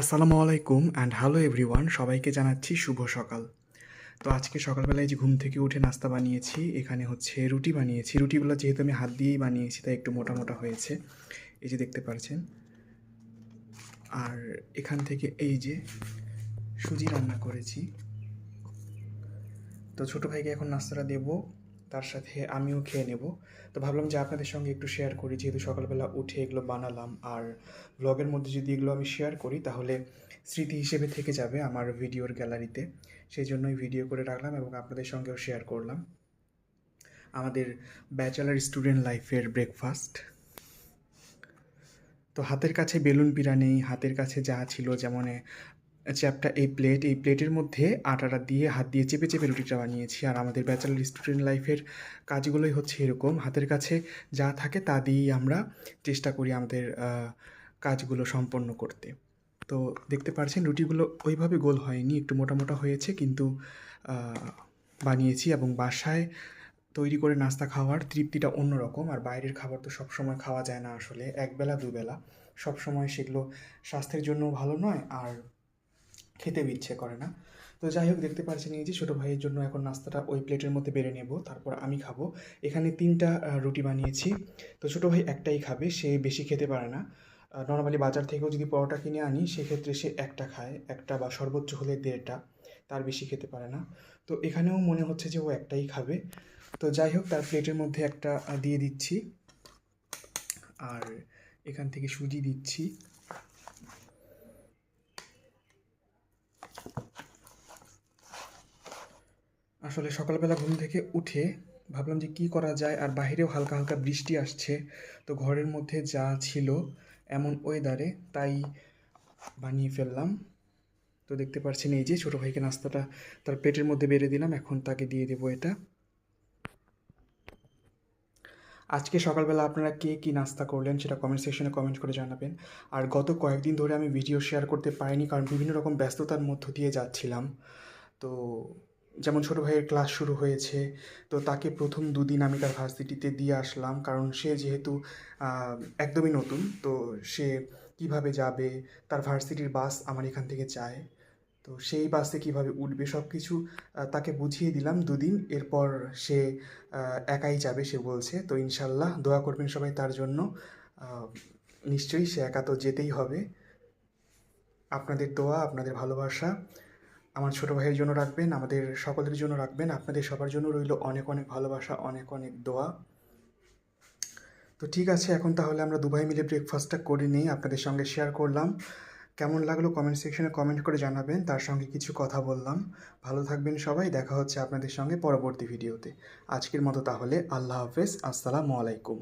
আসসালামু আলাইকুম and hello everyone সবাইকে জানাচ্ছি শুভ সকাল। তো আজকে সকালবেলায় যে ঘুম থেকে উঠে নাস্তা বানিয়েছি, এখানে হচ্ছে রুটি বানিয়েছি। রুটিগুলো যেহেতু আমি হাত দিয়েই বানিয়েছি, তাই একটু মোটা মোটা হয়েছে। এই যে দেখতে পাচ্ছেন আর এখান থেকে এই যে সুজি রান্না করেছি। তো ছোটো ভাইকে এখন নাস্তাটা দেবো। তার সাথে আমিও খেয়ে নেব। তো ভাবলাম যে আপনাদের সঙ্গে একটু শেয়ার করি। যেহেতু সকালবেলা উঠে এগুলো বানালাম আর ব্লগের মধ্যে যদি এগুলো আমি শেয়ার করি, তাহলে স্মৃতি হিসেবে থেকে যাবে আমার ভিডিওর গ্যালারিতে সেই জন্যই ভিডিও করে রাখলাম এবং আপনাদের সঙ্গেও শেয়ার করলাম। আমাদের ব্যাচেলার স্টুডেন্ট লাইফের ব্রেকফাস্ট তো হাতের কাছে বেলুন পিড়া নেই হাতের কাছে যা ছিল, যেমন চ্যাপটা এই প্লেট এই প্লেটের মধ্যে আটাটা দিয়ে হাত দিয়ে চেপে চেপে রুটিটা বানিয়েছি। আর আমাদের ব্যাচেলার স্টুডেন্ট লাইফের কাজগুলোই হচ্ছে এরকম। হাতের কাছে যা থাকে তা দিয়েই আমরা চেষ্টা করি আমাদের কাজগুলো সম্পন্ন করতে। তো দেখতে পাচ্ছেন রুটিগুলো ওইভাবে গোল হয়নি, একটু মোটা মোটা হয়েছে, কিন্তু বানিয়েছি এবং বাসায় তৈরি করে নাস্তা খাওয়ার তৃপ্তিটা অন্যরকম। আর বাইরের খাবার তো সবসময় খাওয়া যায় না আসলে, একবেলা, দুবেলা। সবসময় সেগুলো স্বাস্থ্যের জন্য ভালো নয়, আর খেতেও ইচ্ছে করে না। তো যাই হোক, দেখতে পাচ্ছেন এই যে ছোটো ভাইয়ের জন্য এখন নাস্তাটা ওই প্লেটের মধ্যে বেড়ে নেব, তারপর আমি খাব। এখানে তিনটা রুটি বানিয়েছি। তো ছোটো ভাই একটাই খাবে, সে বেশি খেতে পারে না। নর্মালি বাজার থেকেও যদি পরোটা কিনে আনি, সেক্ষেত্রে সে একটা খায়, একটা বা সর্বোচ্চ হলে দেড়টা, তার বেশি খেতে পারে না। তো এখানেও মনে হচ্ছে যে ও একটাই খাবে। তো যাই হোক, তার প্লেটের মধ্যে একটা দিয়ে দিচ্ছি। আর এখান থেকে সুজি দিচ্ছি। আসলে সকালবেলা ঘুম থেকে উঠে ভাবলাম যে কী করা যায়, আর বাইরেও হালকা হালকা বৃষ্টি আসছে। তো ঘরের মধ্যে যা ছিল এমন ওয়েদারে তাই বানিয়ে ফেললাম। তো দেখতে পাচ্ছেন এই যে ছোটো ভাইকে নাস্তাটা তার পেটের মধ্যে বেড়ে দিলাম, এখন তাকে দিয়ে দেবো এটা। আজকে সকালবেলা আপনারা কে কী নাস্তা করলেন সেটা কমেন্ট সেকশনে কমেন্ট করে জানাবেন। আর গত কয়েকদিন ধরে আমি ভিডিও শেয়ার করতে পারিনি, কারণ বিভিন্ন রকম ব্যস্ততার মধ্য দিয়ে যাচ্ছিলাম। তো যেমন ছোটো ভাইয়ের ক্লাস শুরু হয়েছে, তো তাকে প্রথম দুদিন আমি তার ভার্সিটিতে দিয়ে আসলাম। কারণ সে যেহেতু একদমই নতুন, তো সে কীভাবে যাবে, তার ভার্সিটির বাস আমার এখান থেকে যায় তো সেই বাসে কীভাবে উঠবে সব কিছু তাকে বুঝিয়ে দিলাম দুদিন। এরপর সে একাই যাবে, সে বলছে। তো ইনশাল্লাহ দোয়া করবেন সবাই তার জন্য। নিশ্চয়ই সে একা তো যেতেই হবে। আপনাদের দোয়া, আপনাদের ভালোবাসা। আমার ছোটো ভাইয়ের জন্য রাখবেন, আমাদের সকলের জন্য রাখবেন, আপনাদের সবার জন্য রইল অনেক অনেক ভালোবাসা, অনেক অনেক দোয়া। তো ঠিক আছে, এখন তাহলে আমরা দুবাই মিলে ব্রেকফাস্টটা করে নিই, আপনাদের সঙ্গে শেয়ার করলাম। কেমন লাগল কমেন্ট সেকশনে কমেন্ট করে জানাবেন, তার সঙ্গে কিছু কথা বললাম। ভালো থাকবেন সবাই, দেখা হচ্ছে আপনাদের সঙ্গে পরবর্তী ভিডিওতে আজকের মতো তাহলে, আল্লাহ হাফেজ, আসসালামু আলাইকুম।